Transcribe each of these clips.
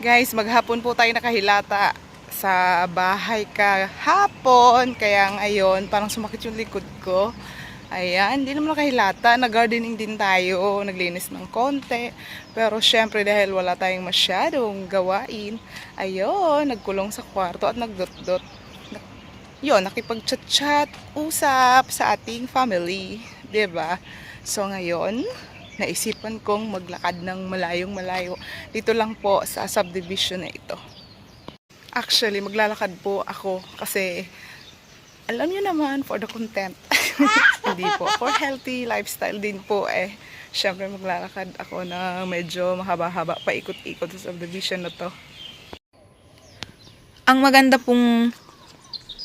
Guys, maghapon po tayo nakahilata sa bahay kahapon. Kaya ngayon, parang sumakit yung likod ko. Ayan, hindi naman nakahilata. Nag-gardening din tayo. Naglinis ng konti. Pero syempre dahil wala tayong masyadong gawain, ayun, nagkulong sa kwarto at nagdot-dot. Yun, nakipag-chat-chat, usap sa ating family. ba? So ngayon, naisipan kong maglakad ng malayong malayo dito lang po sa subdivision na ito. Actually, maglalakad po ako kasi alam niyo naman, for the content. Hindi po. For healthy lifestyle din po eh. Siyempre maglalakad ako na medyo mahaba-haba paikot-ikot sa subdivision na to. Ang maganda pong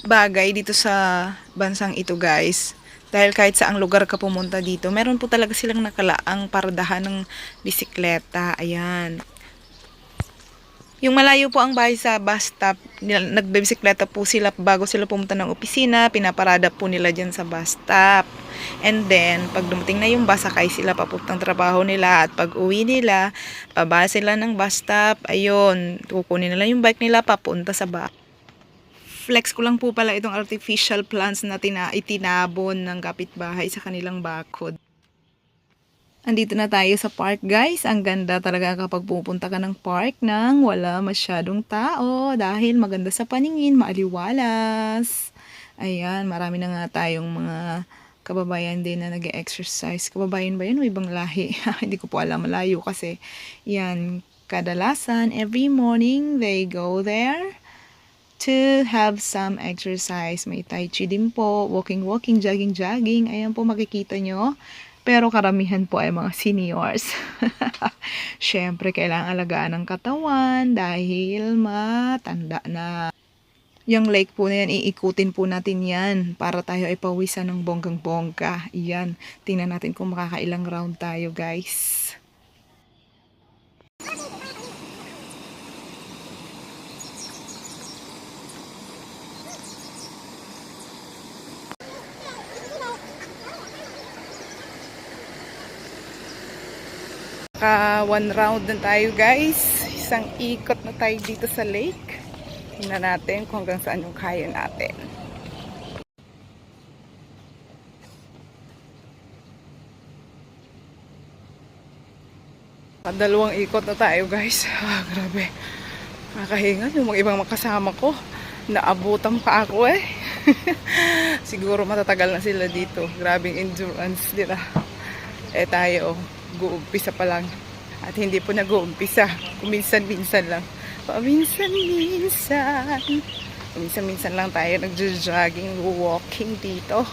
bagay dito sa bansang ito guys, dahil kahit saang lugar ka pumunta dito, meron po talaga silang nakalaang paradahan ng bisikleta. Ayan. Yung malayo po ang bahay sa bus stop, nagbebisikleta po sila bago sila pumunta ng opisina, pinaparada po nila dyan sa bus stop. And then, pag dumating na yung bus, sakay sila papuntang trabaho nila at pag uwi nila, paba sila ng bus stop, ayun, kukunin nila yung bike nila papunta sa bahay. Flex ko lang po pala itong artificial plants na tina- itinabon ng kapitbahay sa kanilang bakod. Andito na tayo sa park guys. Ang ganda talaga kapag pupunta ka ng park nang wala masyadong tao dahil maganda sa paningin, maaliwalas. Ayan, marami na nga tayong mga kababayan din na nag exercise Kababayan ba yun o ibang lahi? Hindi ko po alam malayo kasi yan, kadalasan every morning they go there to have some exercise. May tai chi din po, walking-walking, jogging-jogging. Ayan po makikita nyo. Pero karamihan po ay mga seniors. Siyempre, kailangan alagaan ng katawan dahil matanda na. Yung lake po na yan, iikutin po natin yan para tayo ay pawisan ng bonggang-bongga. Iyan, tingnan natin kung makakailang round tayo guys. Ka one round na tayo guys. Isang ikot na tayo dito sa lake. Tingnan natin kung hanggang saan yung kaya natin. Dalawang ikot na tayo guys. Ah, grabe. Nakakahinga yung mga ibang makasama ko. Naabutan pa ako eh. Siguro matatagal na sila dito. Grabing endurance nila. Eh tayo, guumpisa pa lang. At hindi po nag-uumpisa. Kuminsan-minsan lang. Paminsan-minsan. Kuminsan-minsan lang tayo nagjo-jogging, walking dito.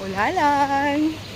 Wala lang.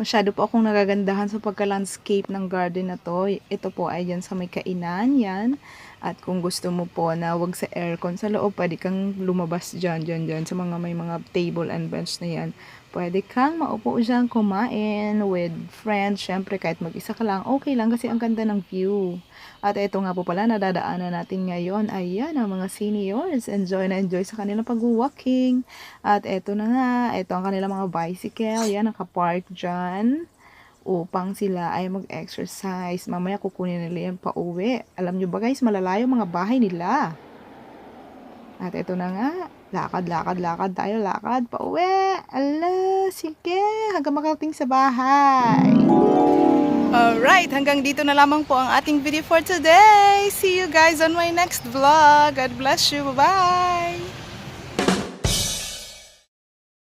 Masyado po akong nagagandahan sa pagka-landscape ng garden na to. Ito po ay dyan sa may kainan, yan. At kung gusto mo po na wag sa aircon sa loob, pwede kang lumabas dyan, dyan, dyan. Sa mga may mga table and bench na yan. Pwede kang maupo dyan, kumain with friends. Siyempre, kahit mag-isa ka lang, okay lang kasi ang ganda ng view. At ito nga po pala, nadadaanan natin ngayon. Ayan, ang mga seniors. Enjoy na enjoy sa kanilang pag-walking. At ito na nga, ito ang kanilang mga bicycle. Yan, nakapark dyan upang sila ay mag-exercise. Mamaya kukunin nila yan pa uwi. Alam nyo ba guys, malalayo mga bahay nila. At ito na nga, lakad, lakad, lakad tayo, lakad pa uwi. Ala, sige, hanggang makarating sa bahay. Alright, hanggang dito na lamang po ang ating video for today. See you guys on my next vlog. God bless you. Bye-bye!